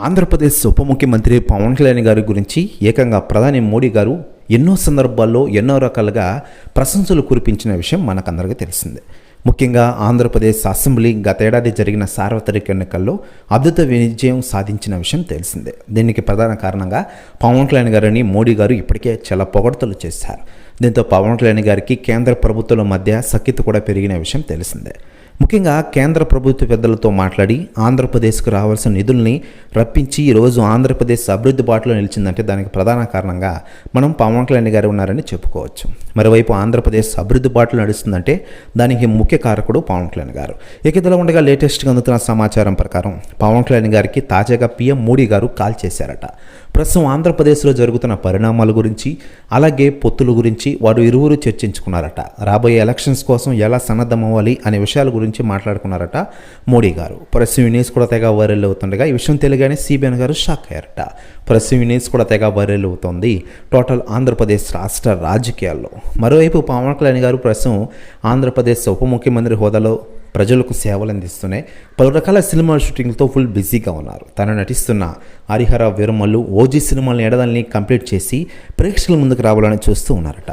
ఆంధ్రప్రదేశ్ ఉప ముఖ్యమంత్రి పవన్ కళ్యాణ్ గారి గురించి ఏకంగా ప్రధాని మోడీ గారు ఎన్నో సందర్భాల్లో ఎన్నో రకాలుగా ప్రశంసలు కురిపించిన విషయం మనకందరికీ తెలిసిందే. ముఖ్యంగా ఆంధ్రప్రదేశ్ అసెంబ్లీ గతేడాది జరిగిన సార్వత్రిక ఎన్నికల్లో అద్భుత విజయం సాధించిన విషయం తెలిసిందే. దీనికి ప్రధాన కారణంగా పవన్ కళ్యాణ్ గారిని మోడీ గారు ఇప్పటికే చాలా పొగడ్తలు చేశారు. దీంతో పవన్ కళ్యాణ్ గారికి కేంద్ర ప్రభుత్వాల మధ్య సఖ్యత కూడా పెరిగిన విషయం తెలిసిందే. ముఖ్యంగా కేంద్ర ప్రభుత్వ పెద్దలతో మాట్లాడి ఆంధ్రప్రదేశ్కు రావాల్సిన నిధుల్ని రప్పించి ఈరోజు ఆంధ్రప్రదేశ్ అభివృద్ధి బాటలో నిలిచిందంటే దానికి ప్రధాన కారణంగా మనం పవన్ కళ్యాణ్ గారు ఉన్నారని చెప్పుకోవచ్చు. మరోవైపు ఆంధ్రప్రదేశ్ అభివృద్ధి బాటలు నడుస్తుందంటే దానికి ముఖ్య కారకుడు పవన్ కళ్యాణ్ గారు. ఇక ఇదిలో ఉండగా లేటెస్ట్గా అందుతున్న సమాచారం ప్రకారం పవన్ కళ్యాణ్ గారికి తాజాగా పీఎం మోడీ గారు కాల్ చేశారట. ప్రస్తుతం ఆంధ్రప్రదేశ్లో జరుగుతున్న పరిణామాల గురించి అలాగే పొత్తుల గురించి వారు ఇరువురు చర్చించుకున్నారట. రాబోయే ఎలక్షన్స్ కోసం ఎలా సన్నద్ధమవ్వాలి అనే విషయాల గురించి మాట్లాడుకున్నారట మోడీ గారు. ప్రస్తుతం న్యూస్ కూడా తెగ వైరల్ అవుతుండగా ఈ విషయం తెలియగానే సిబిఎన్ గారు షాక్ అయ్యారట. ప్రస్తుతం న్యూస్ కూడా తెగ వైరల్ అవుతోంది టోటల్ ఆంధ్రప్రదేశ్ రాష్ట్ర రాజకీయాల్లో. మరోవైపు పవన్ కళ్యాణ్ గారు ప్రస్తుతం ఆంధ్రప్రదేశ్ ఉప ముఖ్యమంత్రి హోదాలో ప్రజలకు సేవలు అందిస్తూనే పలు రకాల సినిమా షూటింగ్తో ఫుల్ బిజీగా ఉన్నారు. తను నటిస్తున్న హరిహర వీరమల్లు ఓజీ సినిమాలను ఎడదాన్ని కంప్లీట్ చేసి ప్రేక్షకుల ముందుకు రావాలని చూస్తూ ఉన్నారట.